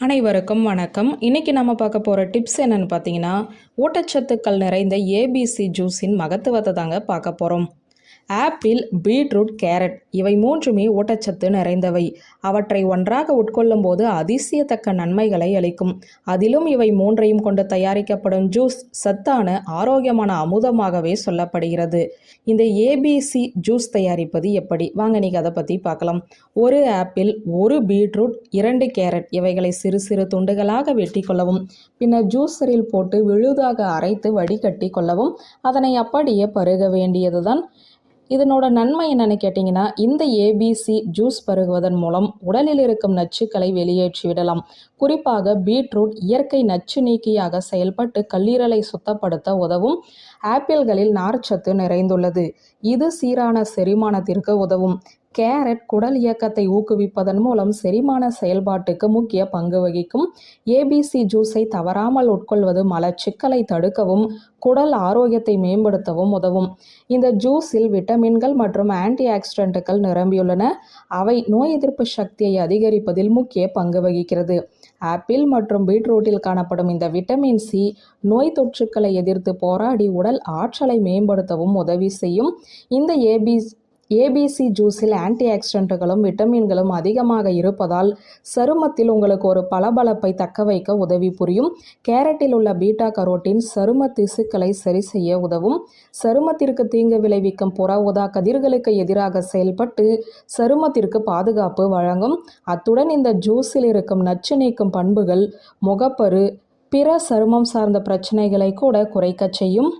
அனைவருக்கும் வணக்கம். இன்னைக்கு நம்ம பார்க்க போகிற டிப்ஸ் என்னென்னு பார்த்தீங்கன்னா ஊட்டச்சத்துக்கள் நிறைந்த ஏபிசி ஜூஸின் மகத்துவத்தை தாங்க பார்க்க போகிறோம் ஆப்பிள் பீட்ரூட் கேரட் இவை மூன்றுமே ஊட்டச்சத்து நிறைந்தவை. அவற்றை ஒன்றாக உட்கொள்ளும் போது அதிசயத்தக்க நன்மைகளை அளிக்கும். அதிலும் இவை மூன்றையும் கொண்டு தயாரிக்கப்படும் ஜூஸ் சத்தான ஆரோக்கியமான அமுதமாகவே சொல்லப்படுகிறது. இந்த ஏபிசி ஜூஸ் தயாரிப்பது எப்படி? வாங்க நீங்கள் அதை பற்றி பார்க்கலாம். ஒரு ஆப்பிள் ஒரு பீட்ரூட் இரண்டு கேரட் இவைகளை சிறு சிறு துண்டுகளாக வெட்டி கொள்ளவும் பின்னர் ஜூஸரில் போட்டு விழுதாக அரைத்து வடிகட்டி கொள்ளவும் அதனை அப்படியே பருக வேண்டியதுதான். இதனோட நன்மை என்னன்னு கேட்டிங்கன்னா இந்த ஏபிசி ஜூஸ் பருகுவதன் மூலம் உடலில் இருக்கும் நச்சுக்களை வெளியேற்றி விடலாம் குறிப்பாக பீட்ரூட் இயற்கை நச்சு நீக்கியாக செயல்பட்டு கல்லீரலை சுத்தப்படுத்த உதவும். ஆப்பிள்களில் நார்ச்சத்து நிறைந்துள்ளது. இது சீரான செரிமானத்திற்கு உதவும். கேரட் குடல் இயக்கத்தை ஊக்குவிப்பதன் மூலம் செரிமான செயல்பாட்டுக்கு முக்கிய பங்கு வகிக்கும். ஏபிசி ஜூஸை தவறாமல் உட்கொள்வது மலச்சிக்கலை தடுக்கவும் குடல் ஆரோக்கியத்தை மேம்படுத்தவும் உதவும். இந்த ஜூஸில் விட்டமின்கள் மற்றும் ஆன்டி ஆக்சிடென்ட்டுகள் நிரம்பியுள்ளன. அவை நோய் எதிர்ப்பு சக்தியை அதிகரிப்பதில் முக்கிய பங்கு வகிக்கிறது. ஆப்பிள் மற்றும் பீட்ரூட்டில் காணப்படும் இந்த விட்டமின் சி நோய் தொற்றுக்களை எதிர்த்து போராடி உடல் ஆற்றலை மேம்படுத்தவும் உதவி செய்யும். இந்த ஏபிஸ் ஏபிசி ஜூஸில் ஆன்டி ஆக்சிடென்ட்டுகளும் விட்டமின்களும் அதிகமாக இருப்பதால் சருமத்தில் உங்களுக்கு ஒரு பளபளப்பை தக்க வைக்க உதவி புரியும். கேரட்டில் உள்ள பீட்டா கரோட்டின் சரும திசுக்களை சரி செய்ய உதவும். சருமத்திற்கு தீங்கு விளைவிக்கும் புற உதா கதிர்களுக்கு எதிராக செயல்பட்டு சருமத்திற்கு பாதுகாப்பு வழங்கும். அத்துடன் இந்த ஜூஸில் இருக்கும் நச்சு நீக்கும் பண்புகள் முகப்பரு பிற சருமம் சார்ந்த பிரச்சனைகளை கூட குறைக்கச் செய்யும்.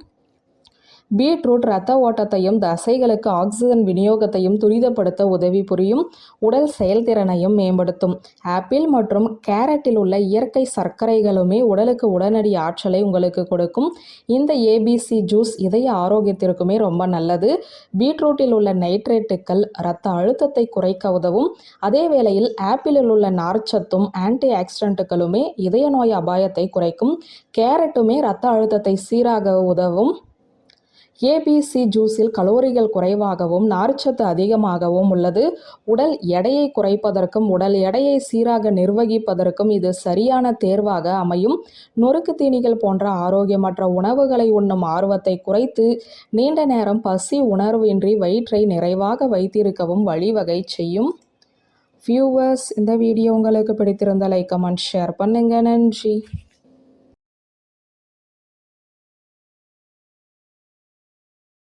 பீட்ரூட் இரத்த ஓட்டத்தையும் தசைகளுக்கு ஆக்சிஜன் விநியோகத்தையும் துரிதப்படுத்த உதவி புரியும் உடல் செயல்திறனையும் மேம்படுத்தும். ஆப்பிள் மற்றும் கேரட்டில் உள்ள இயற்கை சர்க்கரைகளுமே உடலுக்கு உடனடி ஆற்றலை உங்களுக்கு கொடுக்கும். இந்த ஏபிசி ஜூஸ் இதய ஆரோக்கியத்திற்குமே ரொம்ப நல்லது. பீட்ரூட்டில் உள்ள நைட்ரேட்டுகள் இரத்த அழுத்தத்தை குறைக்க உதவும். அதே வேளையில் ஆப்பிளில் உள்ள நார்ச்சத்தும் ஆன்டி ஆக்சிடென்ட்டுகளுமே இதய நோய் அபாயத்தை குறைக்கும். கேரட்டுமே இரத்த அழுத்தத்தை சீராக உதவும். ஏபிசி ஜூஸில் கலோரிகள் குறைவாகவும் நார்ச்சத்து அதிகமாகவும் உள்ளது. உடல் எடையை குறைப்பதற்கும் உடல் எடையை சீராக நிர்வகிப்பதற்கும் இது சரியான தேர்வாக அமையும். நொறுக்கு தீனிகள் போன்ற ஆரோக்கியமற்ற உணவுகளை உண்ணும் ஆர்வத்தை குறைத்து நீண்ட நேரம் பசி உணர்வின்றி வயிற்றை நிறைவாக வைத்திருக்கவும் வழிவகை செய்யும். வியூவர்ஸ் இந்த வீடியோ உங்களுக்கு பிடித்திருந்த லைக் கமெண்ட் ஷேர் பண்ணுங்க. நன்றி.